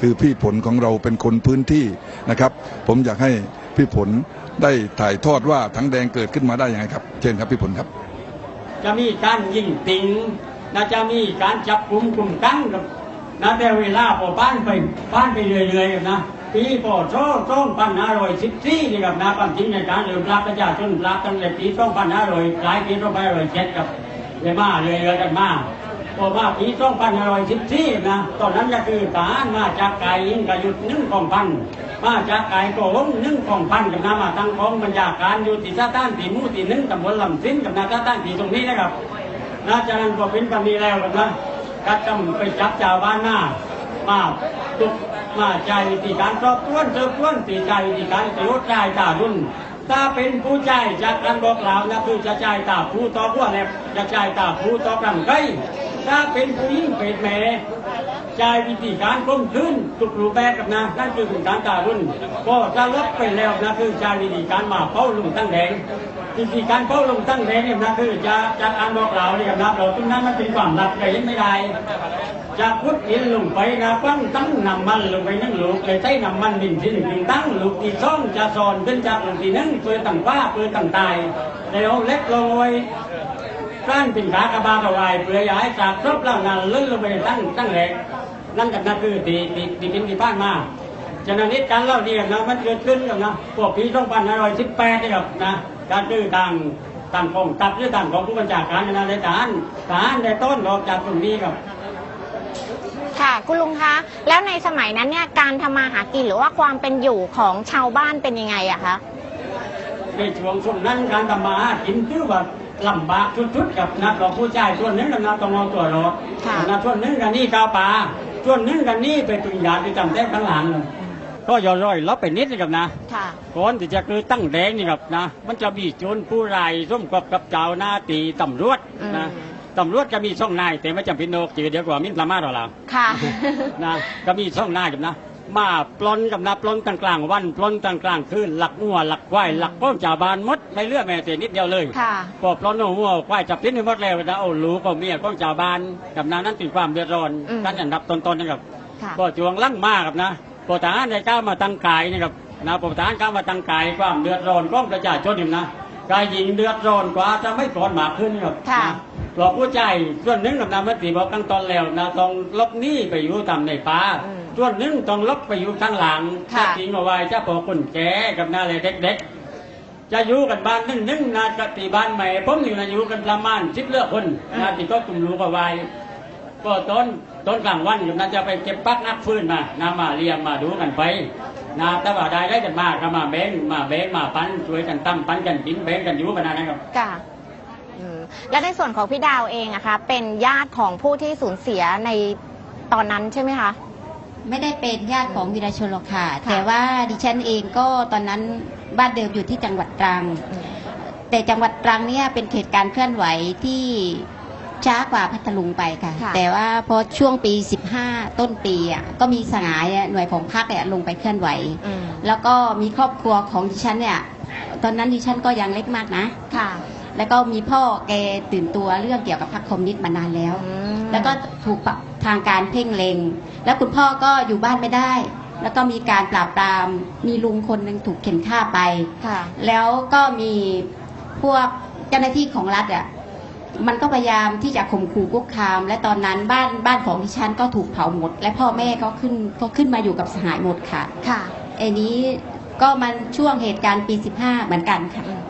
คือพี่ผลของเราเป็นคนพื้นที่นะครับ ผมอยากให้พี่ผลได้ถ่ายทอดว่าทั้งแดงเกิดขึ้นมาได้ยังไงครับ เชิญครับพี่ผลครับ จะมีการยิงติงนะจะมีการจับกลุ่มกลุ่มตั้งกับนะแต่เวลาพอบ้านไปบ้านไปเรื่อยๆนะปีพอโซ่ช่องพันห้าร้อยสิบสี่นี่ครับนะความจริงในการเริ่มรับประชาชนรับตั้งแต่ปีสองพันห้าร้อยปลายปีสองพันห้าร้อยเจ็ดครับเลยมาเรื่อยๆกันมา พอมาปีสองพันห้าร้อยสิบสี่นะตอนนั้นก็คือทหารมาจากไกลยิงกระยุดหนึ่งกองพันมาจากไก่โกงหนึ่งของพันกับนามาตั้งของบรรยาการอยู่ที่ซาต้านที่หมู่ที่หนึ่งตำบลลำซิ้นกับนาซาต้านที่ตรงนี้นะครับนาจากนั้นก็เป็นปณีแล้วนะกัดกำไปจับชาวบ้านหน้ามาตุกมาใจวิธีการสอบสวนเสืบสวนตีใจวิธีการตรวจใจตารุ่นถ้าเป็นผู้ใจจากการบอกกล่าวนะคือจะใจตาผู้ต่อผู้เนี่ยจะใจตาผู้ต่อกำไก ถ้าเป็นผู้หญิงเป็นแม่ใช้วิธีการก้มขึ้นทุกรูปแบบกับนะนั่นคือเป็นการการรุ่น ก็จะลดไปแล้วนะคือใช้วิธีการมาเป้าลงตั้งแดงวิธีการเป้าลงตั้งแดงเนี่ยนะคือจะจะอ่านบอกเราเนี่ยนะเราตรงนั้นมันเป็นความลับใครเห็นไม่ได้จะพุทธินลงไปนะปั้งตั้งน้ำมันลงไปนั่งลูกเลยใช้น้ำมันดินที่หนึ่งตั้งลูกที่สองจะสอนขึ้นจากลูกที่หนึ่งเพื่อตั้งฟ้าเพื่อตั้งตายแล้วเล็กลงไว้ สร้านเป็นขากระบากระวายเปลือยย้ายจากครบแล้วนั่นลื่นลงไปตั้งตั้งแหลกนั่นกับนั่นคือตีตีตีเป็นที่บ้านมาฉะนั้นเหตุการเล่าเนี่ยนะมันเกิดขึ้นกับนะพวกปีสองพันห้าร้อยสิบแปดนี่ครับนะการคือต่างต่างกองทัพหรือต่างของผู้บัญชาการนะในทหารทหารได้ต้นออกจากตรงนี้ครับค่ะคุณลุงคะแล้วในสมัยนั้นเนี่ยการทำมาหากินหรือว่าความเป็นอยู่ของชาวบ้านเป็นยังไงอะคะในช่วงช่วงนั้นการทำมาหากินคือว่า ลำบากชุดๆกับนะเราผู้ชายส่วนหนึงกับนะต้องเอาตัวรอดค่ะนะส่วนหนึงกันนี่กาวปลาส่วนหนึงกันนี่ไปตุนยาที่จำแท้ข้างหลังเลยก็ย่อยๆลบไปนิดนึงกับนะค่ะ ก่อนที่จะคือตั้งแดงนี่ครับนะ มันจะมีโจรผู้ร้ายร่วมกับกับเจ้าหน้าตีตำรวจนะอืม ตำรวจก็มีช่องนายแต่ไม่จำเป็นโนกจือเดี๋ยวกว่ามินประมาทหรอกเราค่ะ นะก็มีช่องหน้ากับนะ มาปล้นกับนะปล้นกลางกลางๆวันปล้นกลางกลางๆคืนหลักงัวหลักควายหลักป้อมจ่าบานหมดไม่เลือกแม้แต่นิดเดียวเลยค่ะพอปล้นเอางัวควายจับทิ้งไปหมดแล้วนะเอาลูกเอาเมียป้อมจ่าบานกับนานั้นเป็นความเดือดร้อนอืมกันอันดับต้นๆนะครับค่ะพอจวงลั่งมากครับนะพอทหารได้ก้าวมาตั้งกายนะครับนะพอทหารก้าวมาตั้งกายความเดือดร้อนของประชาชนนี่นะกายยิงเดือดร้อนกว่าจะไม่ก่อนมากขึ้นครับค่ะนะหลอกผู้ใจส่วนหนึ่งกับนามติบอกตั้งตอนแล้วนะต้องลบหนี้ไปอยู่ตามในป่าอืม ส่วนหนึ่งต้องลบไปอยู่ข้างหลังค่ะจริงเอาไว้เจ้าพอคนแก่กับนาเลยเด็กๆ จะอยู่กันบ้านหนึ่งหนึ่งนะกติบ้านใหม่ผมอยู่นะอยู่กันประมาณสิบเลือกคนนะที่ก็กลุ่มรู้กับไว้ก็ต้นต้นกลางวันอยู่นะจะไปเก็บปักนักฟื้นมานะมาเรียงมาดูกันไปนะแต่ว่าได้ได้กันมากก็มาแบ่งมาแบ่งมาปันช่วยกันตั้มปันกันกินแบ่งกันอยู่กันนะครับ ค่ะอืมและในส่วนของพี่ดาวเองอะคะ เป็นญาติของผู้ที่สูญเสียในตอนนั้นใช่ไหมคะ ไม่ได้เป็นญาติของวีรชนหรอกค่ะค่ะ แต่ว่าดิฉันเองก็ตอนนั้นบ้านเดิมอยู่ที่จังหวัดตรัง แต่จังหวัดตรังเนี่ยเป็นเขตการเคลื่อนไหวที่ช้ากว่าพัทลุงไปค่ะค่ะแต่ว่าพอช่วงปี 15 ต้นปีอะก็มีสหายอะหน่วยของพรรคเนี่ยลงไปเคลื่อนไหวอืมแล้วก็มีครอบครัวของดิฉันเนี่ยตอนนั้นดิฉันก็ยังเล็กมากนะค่ะ แล้วก็มีพ่อแกตื่นตัวเรื่องเกี่ยวกับพรรคคอมมิวนิสต์มานานแล้วอืม แล้วก็ถูกปรับทางการเพ่งเลงแล้วคุณพ่อก็อยู่บ้านไม่ได้ แล้วก็มีการปราบปราม มีลุงคนหนึ่งถูกเข็นฆ่าไป ค่ะ แล้วก็มีพวกเจ้าหน้าที่ของรัฐอะ มันก็พยายามที่จะข่มขู่คุกคาม และตอนนั้นบ้านบ้านของดิฉันก็ถูกเผาหมด และพ่อแม่ก็ขึ้นก็ขึ้นมาอยู่กับสหายหมดค่ะ ค่ะไอ้นี้ก็มันช่วงเหตุการณ์ปี 15 เหมือนกันค่ะอืม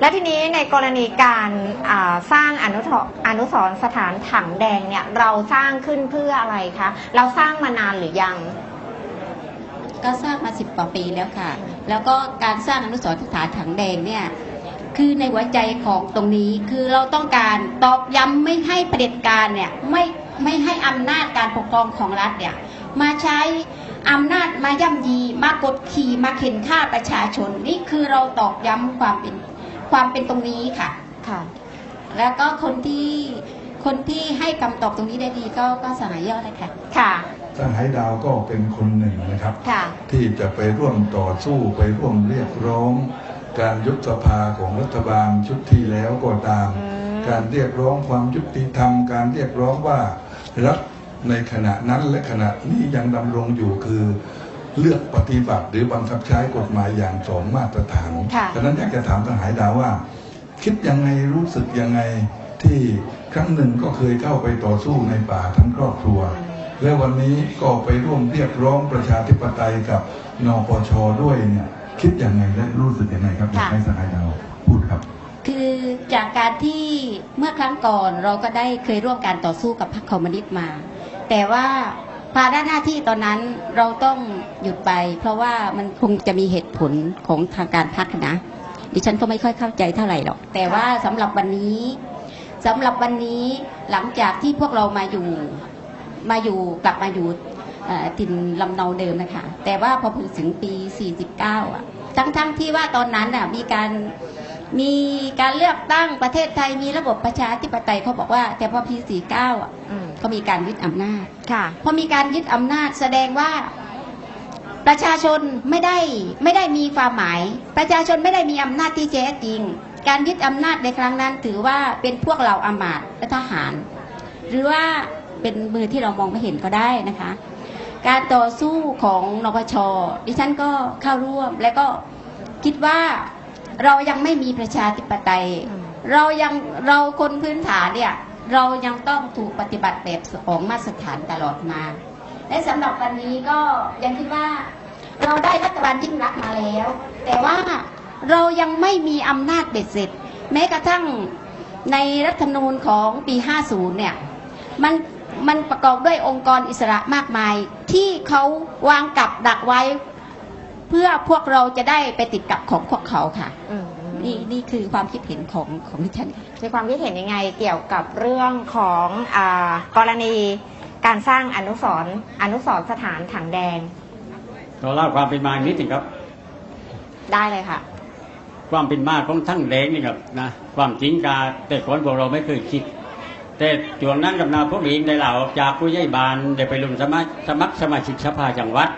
และทีนี้ในกรณีการอ่าสร้างอนุทอนุสรณ์สถานถังแดงเนี่ยเราสร้างขึ้นเพื่ออะไรคะเราสร้างมานานหรือยัง ก็สร้างมาสิบกว่าปีแล้วค่ะ แล้วก็การสร้างอนุสรณ์สถานถังแดงเนี่ย คือในหัวใจของตรงนี้คือเราต้องการตอกย้ำไม่ให้เผด็จการเนี่ยไม่ไม่ให้อำนาจการปกครองของรัฐเนี่ยมาใช้อำนาจมาย่ำยีมากดขี่มาเข็นฆ่าประชาชน นี่คือเราตอกย้ำความเป็น ความเป็นตรงนี้ค่ะ ค่ะ แล้วก็คนที่คนที่ให้คำตอบตรงนี้ได้ดีก็ก็สหายยอดเลยค่ะ ค่ะ สหายดาวก็เป็นคนหนึ่งนะครับ ค่ะ ที่จะไปร่วมต่อสู้ไปร่วมเรียกร้อง การยุบสภาของรัฐบาลชุดที่แล้วก็ตามอืมการเรียกร้องความยุติธรรม การเรียกร้องว่ารัฐในขณะนั้นและขณะนี้ยังดำรงอยู่คือ เลือกปฏิบัติหรือบังคับใช้กฎหมายอย่างสองมาตรฐานค่ะฉะนั้นอยากจะถามทหารดาวว่า คิดยังไงรู้สึกยังไงที่ครั้งหนึ่งก็เคยเข้าไปต่อสู้ในป่าทั้งครอบครัว และวันนี้ก็ไปร่วมเรียกร้องประชาธิปไตยกับนปชด้วยเนี่ยคิดยังไงและรู้สึกยังไงครับอยากให้สหายดาวพูดครับคือจากการที่เมื่อครั้งก่อนเราก็ได้เคยร่วมการต่อสู้กับพรรคคอมมิวนิสต์มา แต่ว่า ภาระหน้าที่ตอนนั้นเราต้องหยุดไป เพราะว่ามันคงจะมีเหตุผลของทางการพรรคนะ ดิฉันก็ไม่ค่อยเข้าใจเท่าไหร่หรอก แต่ว่าสำหรับวันนี้สำหรับวันนี้หลังจากที่พวกเรามาอยู่มาอยู่กลับมาอยู่ถิ่นลำเนาเดิมนะคะ แต่ว่าพอถึงปี 49 อะ ทั้งๆที่ว่าตอนนั้นอะมีการมีการเลือกตั้งประเทศไทยมีระบบประชาธิปไตยเขาบอกว่า แต่พอปี 49 อะ อืมเขามีการยึดอำนาจค่ะพอมีการยึดอำนาจแสดงว่าประชาชนไม่ได้ไม่ได้มีความหมาย ประชาชนไม่ได้มีอำนาจที่แท้จริง การยึดอำนาจในครั้งนั้น ถือว่าเป็นพวกเราอามาตย์และทหาร หรือว่าเป็นมือที่เรามองไม่เห็นก็ได้นะคะ การต่อสู้ของนปชดิฉันก็เข้าร่วม และก็คิดว่าเรายังไม่มีประชาธิปไตยอืมเรายังเราคนพื้นฐานเนี่ย เรายังต้องถูกปฏิบัติแบบของมาตรฐานตลอดมา และสำหรับวันนี้ก็ยังคิดว่าเราได้รัฐบาลยิ่งรักมาแล้ว แต่ว่าเรายังไม่มีอำนาจเบ็ดเสร็จ แม้กระทั่งในรัฐธรรมนูญของปี 50 เนี่ยมันมันประกอบด้วยองค์กรอิสระมากมาย ที่เขาวางกับดักไว้ เพื่อพวกเราจะได้ไปติดกับของพวกเขาค่ะอื นี่นี่คือความคิดเห็นของของดิฉันค่ะมีความคิดเห็นยังไงเกี่ยวกับเรื่องของอากรณีการสร้างอนุสรณ์อนุสรณ์สถานถังแดงเราเล่าความเป็นมานิดหนึงครับ ได้เลยค่ะ ความเป็นมาของทั้งแดงนี่ครับนะความจริงกาแต่ก่อนพวกเราไม่เคยคิด แต่ช่วงนั้นกับนาพวกเองได้ลาออกจากผู้ใหญ่บานได้ไปลงสมัครสมัครสมาชิกสภาจังหวัด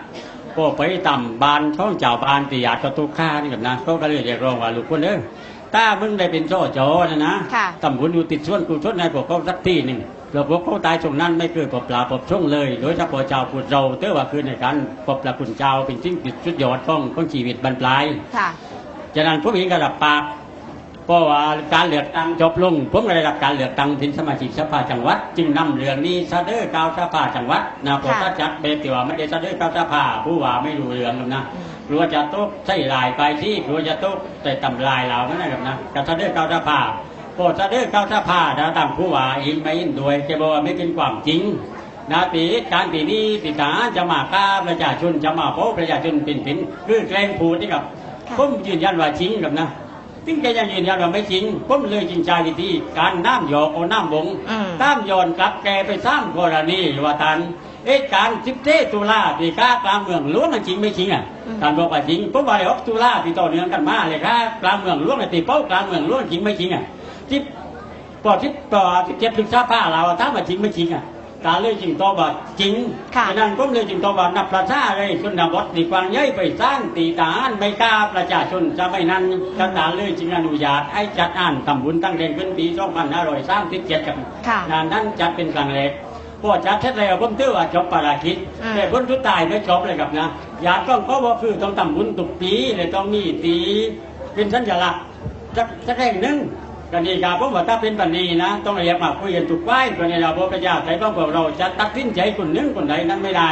ก็ไปต่ำบานท้องเจ้าบานตีหยาดกระตุกข้านี่กับนะเขาก็เลยเรียกร้องว่าลูกคนเด้อถ้ามึงได้เป็นโซ่จอนะนะค่ะ ตำบุญอยู่ติดส่วนกูชดในพวกเขาสักที่หนึ่งเราพวกเขาตายตรงนั้นไม่เคยปลบปลาปลบช่องเลย โดยเฉพาะเจ้าพูดเราเตอว่าคือในการปลบปลาคุณเจ้าเป็นสิ่งติดสุดยอดของของชีวิตบรรปลาย ค่ะฉะนั้นผมเองก็รับปาก เพราะว่าการเลือกตั้งจบลงผมก็ได้รับการเลือกตั้งเป็นสมาชิกสภาจังหวัด จึงนำเรื่องนี้เสนอกาวสภาจังหวัดนะเพราะค่ะถ้าจัดเป็นที่ว่าไม่ได้เสนอกาวสภาผู้ว่าไม่รู้เรื่องหรอกนะอืมกลัวจะตกใส่ลายไปที่กลัวจะตกใส่ตำลายเรานั่นแหละครับนะก็เสนอกาวสภาพอเสนอกาวสภาดาวตั้งผู้ว่าเองไม่เห็นด้วยแกบอกว่าไม่เป็นความจริงนาตีการตีนี้ติตาจะมาฆ่าประชาชนจะมาพบประชาชนเป็นผินคือแกล้งพูดนี่ครับค่ะผมยืนยันว่าจริงครับนะ ถึงแกยังยืนยันว่าไม่จริงผมเลยจริงใจวิธีการน้ำหยอกเอาน้ำบงอืมน้ำย้อนกลับแกไปสร้างกรณีว่าท่านเอ๊ะการสิบเทตุลาตีก้ากลางเมืองหลวงมันจริงไม่จริงอะอืมท่านบอกว่าจริงผมว่าเลยออกตุลาที่ต่อเนื่องกันมาเลยครับกลางเมืองหลวงเลยตีเป้ากลางเมืองหลวงจริงไม่จริงอะที่ปอที่ปอที่เจ็ดพฤษภาเราถ้ามาจริงไม่จริงอะ การเลยจริงตอบว่าจริงค่ะ ฉะนั้นผมเลยจึงตอบว่านับประชาเลยชนบทดีกวางย้ายไปสร้างตีทหารไม่กล้าประชาชนจะไม่นั้นกตาเลยจึงอนุญาตให้จัดอ่านตำบุญตั้งเด่นขึ้นปี2537ครับค่ะงานนั้นจัดเป็นครั้งแรกพอจัดเสร็จแล้วผมถือว่าจบภารกิจอืม แต่ผลทุดท้ายไม่จบเลยครับนะญาติก็ก็บอกคือต้องทำบุญทุกปีเลยต้องมีตีเป็นสัญลักษณ์สักสักแห่งหนึ่ง กันนี่ครับผมว่าถ้าเป็นปันนี้นะต้องเรียกมาคุยกันทุกฝ่ายตัวนี้เราบอกประชาชนพวกเราจะตัดสินใจคนหนึ่งคนใดนั้นไม่ได้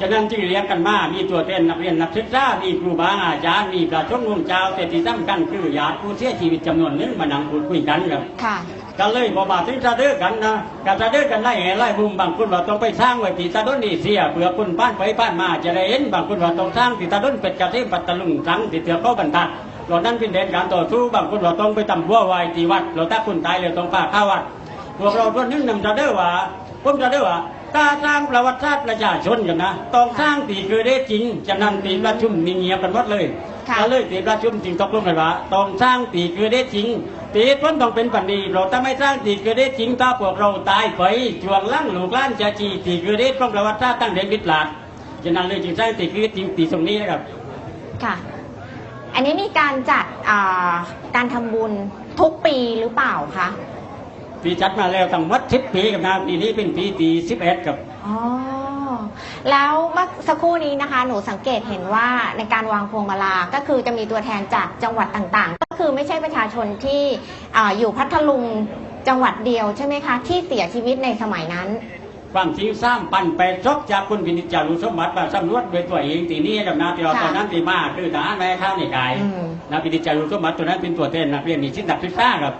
ฉะนั้นจึงเรียกกันมา มีตัวแทนนักเรียนนักศึกษา มีครูบาอาจารย์ มีพระสงฆ์วงศ์เจ้าแต่ที่สำคัญคือญาติผู้เสียชีวิตจำนวนหนึงมานั่งพูดคุยกันครับค่ะกันเลยพอมาถึงซาเดอร์กันนะกันซาเดอร์กันไล่แห่ไล่บุมบางคนว่าต้องไปสร้างไว้ที่ซาดอนนีเสียเพื่อคนบ้านไปบ้านมาจะได้เห็นบางคนว่าต้องสร้างที่ซาดอนเป็ดกระเทียมปัตตลุงสังที่เถือเข้าบรรทัด เหล่านั้นเป็นเด่นการต่อสู้บางคนว่าต้องไปตำบัวไว้ที่วัด เราถ้าคนตายเลยต้องพาเข้าวัดพวกเราตัวนึงนำซาเดอร์ว่าผมซาเดอร์ว่าถ้าสร้างประวัติศาสตร์ประชาชนกันนะต้องสร้างตีคือได้จริงจะนำตีประชุมมีเงียบกันหมดเลยค่ะก็เลยตีประชุมจริงตกลงกันว่าต้องสร้างตีคือได้จริงตีพ้นต้องเป็นปันดีเราถ้าไม่สร้างตีคือได้จริงถ้าพวกเราตายไปช่วงล่างลูกหล้านจะจีตีคือได้ของประวัติศาสตร์ตั้งเด่นวิทลาดฉะนั้นเลยจึงสร้างตีคือจริงตีตรงนี้นะครับค่ะ อันนี้มีการจัดอ่าการทำบุญทุกปีหรือเปล่าคะปีจัดมาแล้วตั้งวัดสิบปีกับนะปีนี้เป็นปีที่สิบเอ็ดกับ อ๋อแล้วเมื่อสักครู่นี้นะคะ หนูสังเกตเห็นว่าในการวางพวงมาลาก็คือจะมีตัวแทนจากจังหวัดต่างๆ ก็คือไม่ใช่ประชาชนที่อาอยู่พัทลุงจังหวัดเดียวใช่ไหมคะ ที่เสียชีวิตในสมัยนั้น ความจริงสร้างปันไปซบจากคุณพินิจจารุสมบัติมาสำรวจด้วยตัวเองตีนี้กับนาที่เราค่ะตอนนั้นตีมาคือทหารแม่ข้าในกายอืมนาพินิจจารุสมบัติตัวนั้นเป็นตัวแทนนักเรียนนิสิตนักศึกษาครับ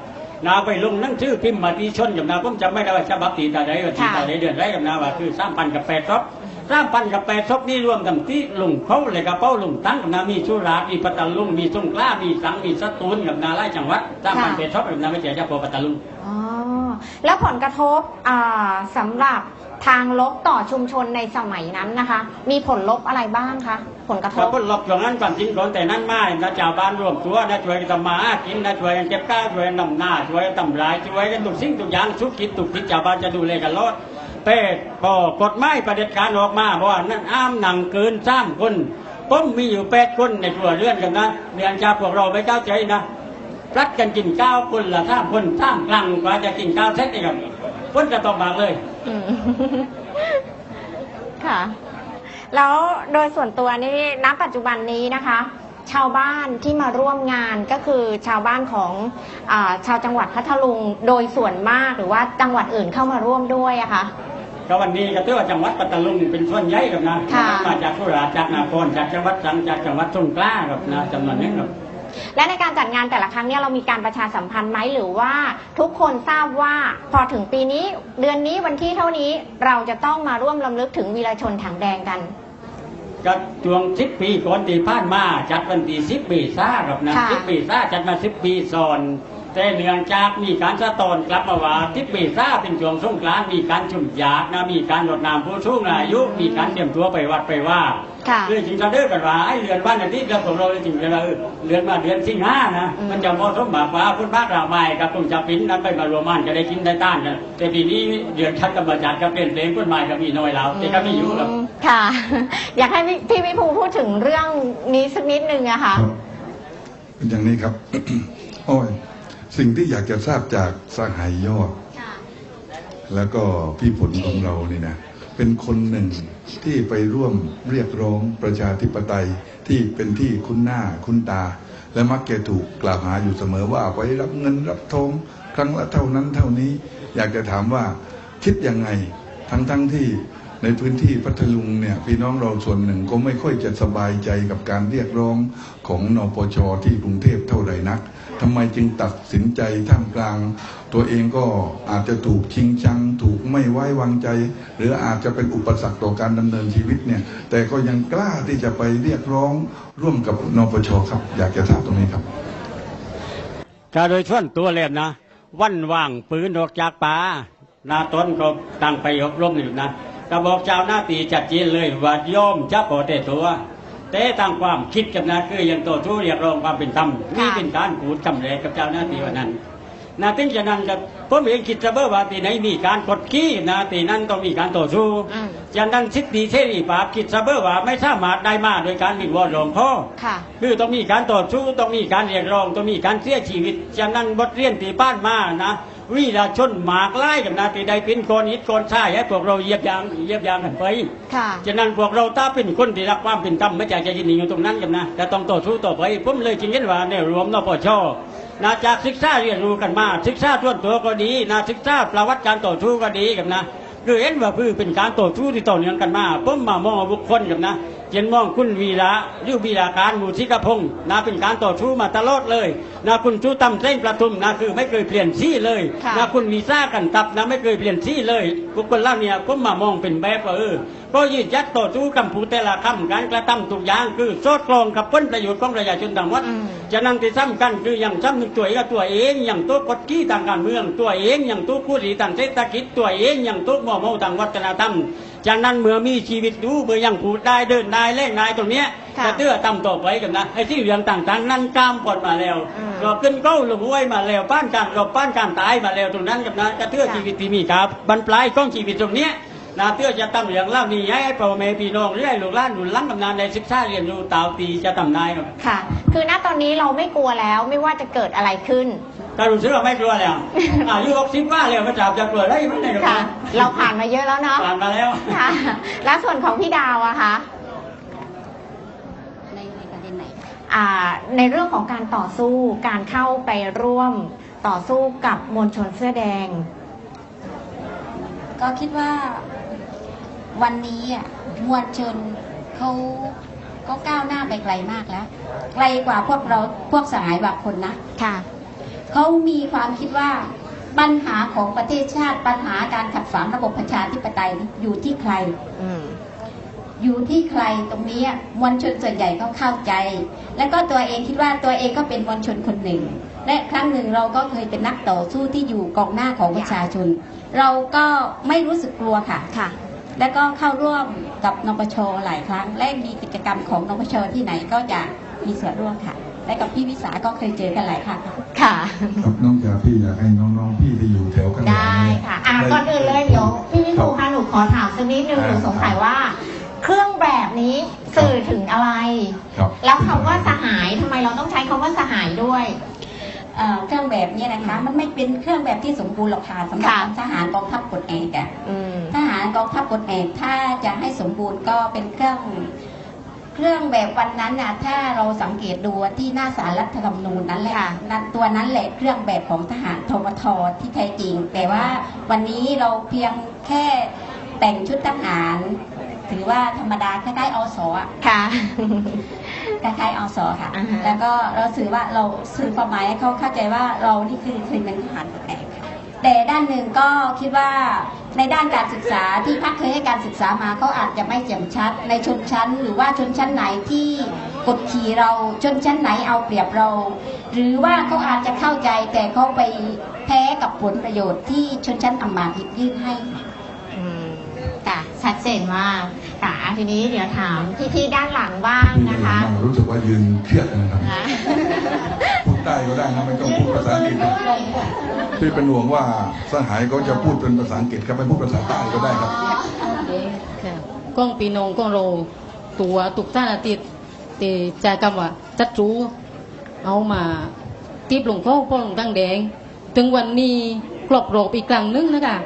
นาไปลงหนั่งชื่อพิมพ์มาตีชนกับนาผมจำไม่ได้ว่าฉบับตีตาใดว่าตีตาใดเดือนไรกับนาว่าคือสร้างปันกับแปดซบสร้างปันกับแปดซบนี่รวมกันที่ลุงเขาเลยกับเป้าลุงตั้งกับนามีสุราษฎร์มีปัตตาลุงมีสงขลามีสังมีสตูลกับนาไล่จังหวัดสร้างปันค่ะแปดซบกับนาไม่ใช่เฉพาะปัตตาลุงอ๋อ แล้วผลกระทบสำหรับทางลบต่อชุมชนในสมัยนั้นนะคะ มีผลลบอะไรบ้างคะผลกระทบอพ้นหลบอย่างนั้นความจริงก่อนแต่นั้นไม่นะชาวบ้านรวมตัวนะช่วยกันทำมากินนะช่วยกันเก็บข้าวช่วยกันนำหน้าช่วยกันทำลายช่วยกันทุกสิ่งทุกอย่างทุกคิดทุกทิศชาวบ้านจะดูแลกันรอดแต่พอกฎหมายประเด็จการออกมาเพราะว่านั่นอ้ามหนังเกินสามคนผมมีอยู่แปดคนในครัวเรือนกันนะเรียนชาพวกเราไม่เข้าใจนะ รัดกันกินข้าวคนละสามคนสามครั้งกว่าจะกินข้าวเสร็จเองครับคนจะต้องบากเลยอืมค่ะ แล้วโดยส่วนตัวนี่ณปัจจุบันนี้นะคะ ชาวบ้านที่มาร่วมงานก็คือชาวบ้านของอาชาวจังหวัดพัทลุงโดยส่วนมากหรือว่าจังหวัดอื่นเข้ามาร่วมด้วยอะคะก็วันนี้ก็ถือว่าจังหวัดปัตตาลุงเป็นส่วนใหญ่กับนะค่ะมาจากสุราษฎร์จากนาครจากจังหวัดตรังจากจังหวัดสงขลากับนะจำนวนนี้ครับ และในการจัดงานแต่ละครั้งเนี่ยเรามีการประชาสัมพันธ์ไหมหรือว่าทุกคนทราบว่าพอถึงปีนี้เดือนนี้วันที่เท่านี้เราจะต้องมาร่วมลำลึกถึงวีรชนถังแดงกันก็ช่วงสิบปีก่อนที่ผ่านมาจัดวันที่สิบปีซ่าครับนะค่ะสิบปีซ่าจัดมาสิบปีซ้อน แต่เนื่องจากมีการสะตอนกลับมาว่าสิบปีซ่าเป็นช่วงสงกรานต์มีการชุมยากนะมีการรดน้ำผู้สูงอายุมีการเตรียมตัวไปวัดไปว่าค่ะ คือจริงจะเดินกันว่าไอ้เรือนวันอาทิตย์แล้วของเราจริงจะเออเรือนมาเดือนสิงหานะอืม มันจะพอสมบัติว่าคุณพระรามากับคุณจะปิ้นนั้นไปมารวมมันจะได้กินได้ต้านกันแต่ปีนี้เดือนชัดกับมาจัดกับเปลี่ยนเพลงคุณหมายกับมีน้อยแล้วแต่ก็ไม่อยู่ครับมค่ะ อยากให้พี่พี่วิภูพูดถึงเรื่องนี้สักนิดนึงอะค่ะ ครับเป็นอย่างนี้ครับ โอ้ย สิ่งที่อยากจะทราบจากสหายยอด แล้วก็พี่ผลของเรานี่นะเป็นคนหนึ่งที่ไปร่วมเรียกร้องประชาธิปไตยที่เป็นที่คุ้นหน้าคุ้นตา และมักจะถูกกล่าวหาอยู่เสมอว่าไปรับเงินรับทองครั้งละเท่านั้นเท่านี้ อยากจะถามว่าคิดยังไงทั้งทั้งๆที่ในพื้นที่พัทลุงเนี่ยพี่น้องเราส่วนหนึ่งก็ไม่ค่อยจะสบายใจกับการเรียกร้องของนปชที่กรุงเทพเท่าไหร่นัก ทำไมจึงตัดสินใจท่ามกลาง ตัวเองก็อาจจะถูกชิงชัง ถูกไม่ไว้วางใจ หรืออาจจะเป็นอุปสรรคต่อการดำเนินชีวิตเนี่ย แต่ก็ยังกล้าที่จะไปเรียกร้องร่วมกับนปชครับ อยากจะถามตรงนี้ครับก็โดยส่วนตัวเลยนะวันว่างปืนออกจากป่านาต้นก็ตั้งไปอบรมอยู่นะก็บอกเจ้าหน้าตีจัดจีนเลยว่ายอมจะปอแต่ตัว แต่ตั้งความคิดกับนะคือยังต่อสู้เรียกร้องความเป็นธรรมนี่เป็นการพูดคำแรกกับเจ้าหน้าที่วันนั้น นาถึงจะนั้นกับผมเองคิดจะเบ้อว่าตีไหนมีการกดขี้นะตีนั้นต้องมีการต่อสู้อืมฉะนั้นสิทธิเสรีภาพคิดจะเบ้อว่าไม่สามารถได้มาโดยการวิงวอนหลวงพ่อค่ะคือต้องมีการต่อสู้ต้องมีการเรียกร้องต้องมีการเสียชีวิตฉะนั้นบทเรียนที่บ้านมานะวิราชนหมากไล่กับนาตีใดเป็นคนอิดคนใช่ให้พวกเราเหยียบยางเหยียบยางกันไปค่ะฉะนั้นพวกเราถ้าเป็นคนที่รักความเป็นธรรมไม่อยากจะยินดีอยู่ตรงนั้นกันนะแต่ต้องต่อสู้ต่อไปผมเลยจึงเห็นว่าเนี่ยรวมนปช นาจากศึกษาเรียนรู้กันมาศึกษาส่วนตัวก็ดีนะศึกษาประวัติการต่อสู้ก็ดีกันนะคือเห็นว่าคือเป็นการต่อสู้ที่ต่อเนื่องกันมาผมมามองว่าบุคคลกันนะ เจนมองคุณวีระหรือวีราการมูทิกพงศ์นะเป็นการต่อสู้มาตลอดเลยนะคุณชูตำเส้นประทุมนะคือไม่เคยเปลี่ยนซี่เลยค่ะนะคุณวีซ่ากันตับนะไม่เคยเปลี่ยนซี่เลยบุคคลเหล่านี้ผมมามองเป็นแบบว่าเออก็ยืนยัดต่อสู้คำพูดแต่ละคำการกระทำทุกอย่างคือโซดกลองกับผลประโยชน์ของประชาชนต่างวัดอืมจะนั่งที่ซ้ำกันคืออย่างซ้ำหนึ่งตัวเองกับตัวเองอย่างตัวกดขี้ทางการเมือง ตัวเองอย่างตัวผู้ดีทางเศรษฐกิจตัวเองอย่างตัวมอเมาทางวัฒนธรรม จากนั้นเมื่อมีชีวิตอยู่เมื่อยังพูดได้เดินได้เล่นได้ตรงเนี้ยค่ะจะเตื้อตำต่อไปกันนะไอ้ที่เรื่องต่างๆ นั้นกล้ามปลดมาแล้วอืม เราขึ้นเก้าลงห้วยมาแล้วป้านการเราป้านการตายมาแล้วตรงนั้นกับนะจะเตื้อค่ะชีวิตที่มีครับบรรปลายของชีวิตตรงเนี้ยนาเตื้อจะตั้งเรื่องเล่านี้ให้พ่อแม่พี่น้องเรื่อยลูกหลานหนุนหลังกำนานในศึกษาเรียนรู้ตาวตีจะทำนายครับ ค่ะ คือณตอนนี้เราไม่กลัวแล้วไม่ว่าจะเกิดอะไรขึ้น ก็รู้สึกว่าไม่กลัวแล้วอายุหกสิบว่าแล้วมาจับจะกลัวได้ไหมเนี่ยค่ะ เราผ่านมาเยอะแล้วเนาะผ่านมาแล้วค่ะแล้วส่วนของพี่ดาวอะคะในในประเด็นไหนอ่าในเรื่องของการต่อสู้การเข้าไปร่วมต่อสู้กับมวลชนเสื้อแดง ก็คิดว่าวันนี้อะมวลชนเขาก็ก้าวหน้าไปไกลมากแล้ว ไกลกว่าพวกเราพวกสหายบางคนนะค่ะ เขามีความคิดว่าปัญหาของประเทศชาติ ปัญหาการขัดฝังระบบประชาธิปไตยอยู่ที่ใครอืมอยู่ที่ใครตรงนี้มวลชนส่วนใหญ่ก็เข้าใจ แล้วก็ตัวเองคิดว่าตัวเองก็เป็นมวลชนคนหนึ่ง และครั้งหนึ่งเราก็เคยเป็นนักต่อสู้ที่อยู่กองหน้าของประชาชน เราก็ไม่รู้สึกกลัวค่ะค่ะ แล้วก็เข้าร่วมกับนปชหลายครั้ง และมีกิจกรรมของนปชที่ไหนก็จะมีส่วนร่วมค่ะ และกับพี่วิสาก็เคยเจอกันหลายครั้งค่ะค่ะครับน้องจ๋าพี่อยากให้น้องๆพี่ที่อยู่แถวข้างหลังได้เนี่ยค่ะอะได้ก่อนอื่นเลยเดี๋ยวพี่วิภูคะหนูขอถามสักนิดนึงหนูสงสัยว่า เครื่องแบบนี้สื่อถึงอะไร ครับ แล้วคำว่าสหายทำไมเราต้องใช้คำว่าสหายด้วย เอ่อเครื่องแบบเนี่ยนะคะ มันไม่เป็นเครื่องแบบที่สมบูรณ์หรอกค่ะสำหรับค่ะทหารกองทัพกดเอกอะอืม ทหารกองทัพกดเอกถ้าจะให้สมบูรณ์ก็เป็นเครื่อง เครื่องแบบวันนั้นน่ะถ้าเราสังเกตดูที่หน้าสารรัฐธรรมนูญนั้นแหละค่ะนั่นตัวนั้นแหละเครื่องแบบของทหารทมทที่แท้จริง แต่ว่าวันนี้เราเพียงแค่แต่งชุดทหาร ถือว่าธรรมดาคล้ายๆอสอะค่ะ คล้ายๆอสค่ะ อ่าฮะ แล้วก็เราสื่อว่าเราสื่อความหมายให้เขาเข้าใจว่าเรานี่คือเคยเป็นทหารปลดแอกค่ะ แต่ด้านหนึ่งก็คิดว่าในด้านการศึกษาที่พักเคยให้การศึกษามาเขาอาจจะไม่แจ่มชัด ในชนชั้น หรือว่าชนชั้นไหนที่กดขี่เราชนชั้นไหนเอาเปรียบเรา หรือว่าเขาอาจจะเข้าใจแต่เขาไปแพ้กับผลประโยชน์ที่ชนชั้นอำมาตย์หยิบยื่นให้อืมค่ะชัดเจนมากค่ะอะทีนี้เดี๋ยวถามพี่ๆด้านหลังบ้างนะคะ รู้สึกว่ายืนเครียดนะครับนะพูด ใต้ก็ได้นะไม่ต้องพูดภาษาอังกฤษนะพี่เป็นห่วงว่าสหายเขาจะพูดเป็นภาษาอังกฤษครับไม่พูดภาษาใต้ก็ได้ครับก้องปีนงก้องโรตัวตุกท่านอาทิตย์ตีใจกำว่าจัดจูเอามาทิบหลวงพ่อพ่อหลวงตั้งแดง ถึงวันนี้ครบโรบอีกครั้งหนึงนะคะ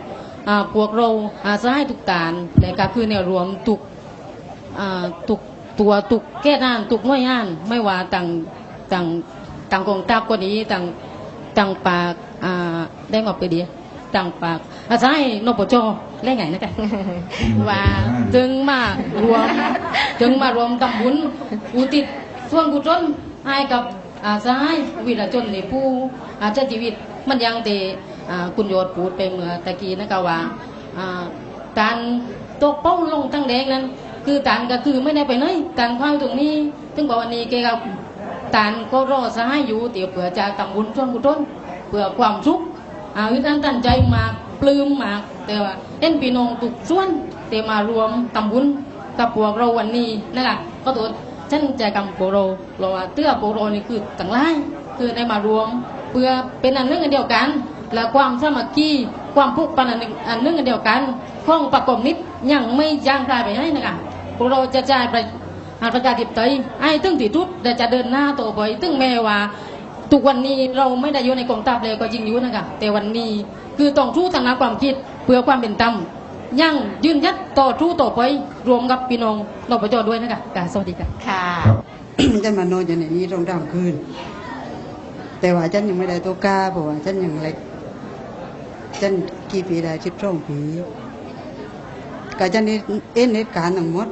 อ่าพวกเราอาสาให้ทุกการแต่ก็คือแนวรวมตุกตุกตัวตุกแก้ด้านตุกน้อยอ่าน ไม่ว่าต่างต่าง ต่างกองทัพก็ดีต่างต่างปากอ่าได้งอบไปดีต่างปากอาสาให้นปจเล่นไงนะคะว่าจึงมารวมจึงมารวมตำบุญอุทิศส่วนกุศลให้กับอาสาให้วีรชนในผู้อาใช้ชีวิตมันยังเตอ่าคุณโยศพูดไปเมื่อตะกี้นะคะว่าอ่าการตกเป้าลงตั้งแดงนั้น คือตานก็คือไม่ได้ไปไหนตานเข้าตรงนี้ถึงบอกวันนี้แกก็ ตานก็รอสหายอยู่เดี๋ยวเผื่อจะทำบุญส่วนกุศลเพื่อความสุขอาวิธีตั้งใจมากปลื้มมากแต่ว่าเอ็นพี่น้องทุกส่วนแต่มารวมทำบุญกับพวกเราวันนี้นะคะก็ตัวฉันใจกับพวกเราเราว่าเตื้อพวกเรานี่คือต่างหลายคือได้มารวม เพื่อเป็นอันนึงอันเดียวกัน และความสามัคคีความผูกพันอันนึ่งอันนึงอันเดียวกันข้องประกอบนิดยังไม่ย่างกายไปให้นะคะพวกเราจะจ่ายไป ประชาธิปไตยให้ถึงที่สุดแต่จะเดินหน้าต่อไปถึงแม้ว่าทุกวันนี้เราไม่ได้อยู่ในกองทัพเลยก็จริงอยู่นะคะแต่วันนี้คือต้องสู้ทางด้านความคิดเพื่อความเป็นธรรมยังยืนยัดต่อสู้ต่อไปรวมกับพี่น้องนปจด้วยนะคะกราบสวัสดีค่ะค่ะครับฉันมานอนอยู่ในนี้ตรงดำคืน แต่ว่าฉันยังไม่ได้ตัวกล้าเพราะว่าฉันยังเล็กฉันกี่ปีได้ชิบสองปีก็ฉันเอ็นเอ็นเหตุการณ์ทั้งหมด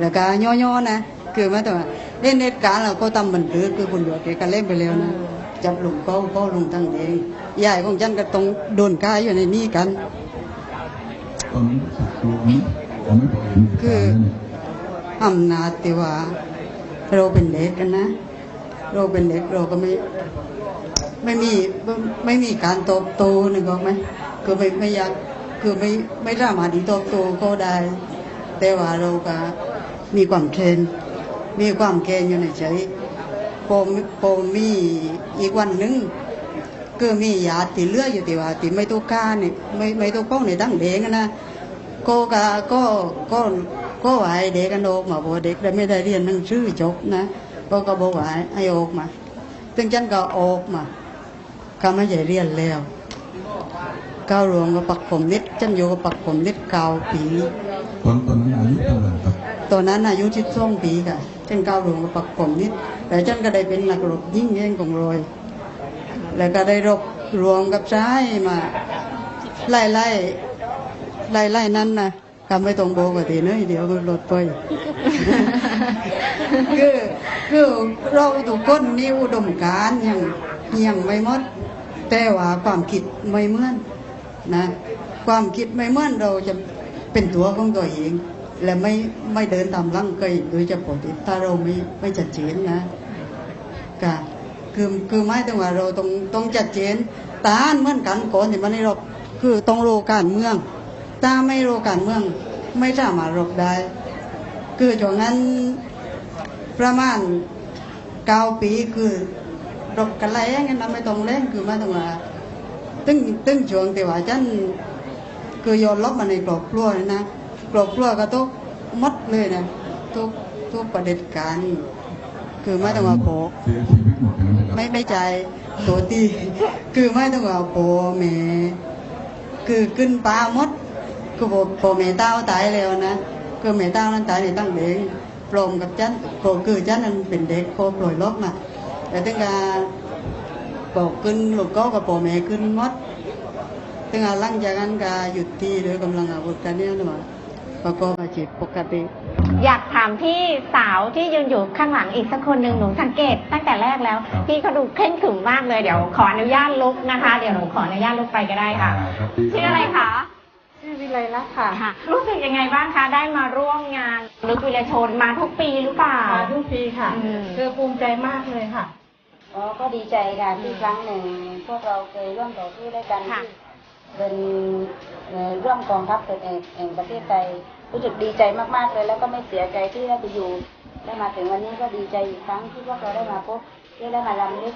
แล้วก็ย่อๆนะคือหมายถึงว่าเล่นเหตุการณ์เราก็ทำบันทึกคือคุณหยดแกก็เล่นไปแล้วนะจับลุงเขาเขาลุงตั้งเองยายของฉันก็ต้องโดนกายอยู่ในนี้กันตอนนั้นรู้สึกกลัวไหมผมไม่พอเห็นเหตุการณ์นั้นเนี่ยอำนาจที่ว่าเราเป็นเด็กกันนะ เราเป็นเด็กเราก็ไม่ไม่มีไม่ไม่มีการโตโตนึกออกไหมคือไม่ไม่อยากคือไม่ไม่สามารถที่โตโตก็ได้ แต่ว่าเราก็ มีความเทรนมีความเกณฑ์อยู่ในใจพอพอมีอีกวันหนึ่งคือมีญาตีเลืออยู่ที่ว่าที่ไม่ตัวกล้าเนี่ยไม่ไม่ตัวก้องในตั้งเด็กนะก็ก็ก็ก็ก็ว่าให้เด็กกันออกมาบอกเด็กได้ไม่ได้เรียนหนังสือจบนะก็ก็บอกว่าให้ออกมาซึ่งฉันก็ออกมาก็ไม่ใช่เรียนแล้วก้าวรวงกับปักผมนิดฉันอยู่กับปักผมนิดเก้าปี ตอนตอนนั้นอายุเท่าไหร่ครับตอนนั้นอายุที่สองปีค่ะฉันก้าวรวงกับปักผมนิดแต่ฉันก็ได้เป็นนักรบยิ่งเย่งของรอยแล้วก็ได้รบรวมกับชายมา ไล่ไล่ไล่ไล่นั้นนะทำไม่ตรงโบกติเนยเดี๋ยวมันหลดไปคือคือเราทุกคนนี่อุดมการยังยังไม่หมด แต่ว่าความคิดไม่เหมือนนะ ความคิดไม่เหมือนเราจะ เป็นตัวของตัวเอง และไม่ไม่เดินตามหลังเคยโดยเฉพาะที่ถ้าเราไม่ไม่จัดเจนนะก็คือคือไม่ถึงว่าเราต้องต้องจัดเจนตานเหมือนกันก่อนที่มันให้เราคือต้องรู้การเมือง ถ้าไม่รู้การเมือง ไม่สามารถรบได้ คือช่วงนั้นประมาณเก้าปีคือรบกันแรงกันนะไม่ต้องเล่นคือไม่ต้องว่าตึ้งตึ้งช่วงที่ว่าฉัน คือโยนลบมาในกรอบครัวนี่นะกรอบครัวก็ทุกหมดเลยนะทุกทุกประเด็จการคือไม่ต้องว่าโผเสียชีวิตหมดเลยนะครับไม่ไม่ใจตัวตีคือไม่ต้องว่าโปแม่คือขึ้นปลาหมดคือโปโปแม่เต้าตายแล้วนะคือแม่เต้านั้นตายในตั้งเด็กปลอมกับจันโปคือจันนั้นเป็นเด็กโปปล่อยลบมาแต่ถึงกาโปขึ้นลูกก็กับโปแม่ขึ้นหมด ถึงกาหลังจากนั้นก็หยุดที่โดยกำลังอาวุธกันเนี่ยนะว่าประกอบอาชีพปกติ อยากถามพี่สาวที่ยืนอยู่ข้างหลังอีกสักคนหนึ่งหนูสังเกตตั้งแต่แรกแล้วครับพี่เขาดูเคร่งขรึมมากเลยเดี๋ยวขออนุญาตลุกนะคะ เดี๋ยวหนูขออนุญาตลุกไปก็ได้ค่ะอ่าครับดีครับชื่ออะไรคะชื่อวิไลลักษณ์ค่ะค่ะ รู้สึกยังไงบ้างคะได้มาร่วมงานลึกวิเลชนมาทุกปีหรือเปล่ามาทุกปีค่ะอืมคือภูมิใจมากเลยค่ะอ๋อก็ดีใจค่ะที่ครั้งหนึ่งพวกเราเคยร่วมต่อสู้ด้วยกันค่ะที่ เป็นร่วมกองทัพเกิดแห่งแห่งประเทศไทยรู้สึกดีใจมากๆเลย แล้วก็ไม่เสียใจที่ได้ไปอยู่ได้มาถึงวันนี้ก็ดีใจอีกครั้งที่พวกเราได้มาพบที่ได้มาลำลึก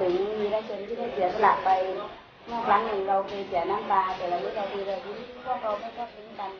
ถึงมีได้เชนที่ได้เสียสละไปเมื่อครั้งหนึ่งเราเคยเสียน้ำตาแต่ละนี้เราดีเลยที่พวกเราไม่ทอดทิ้งกัน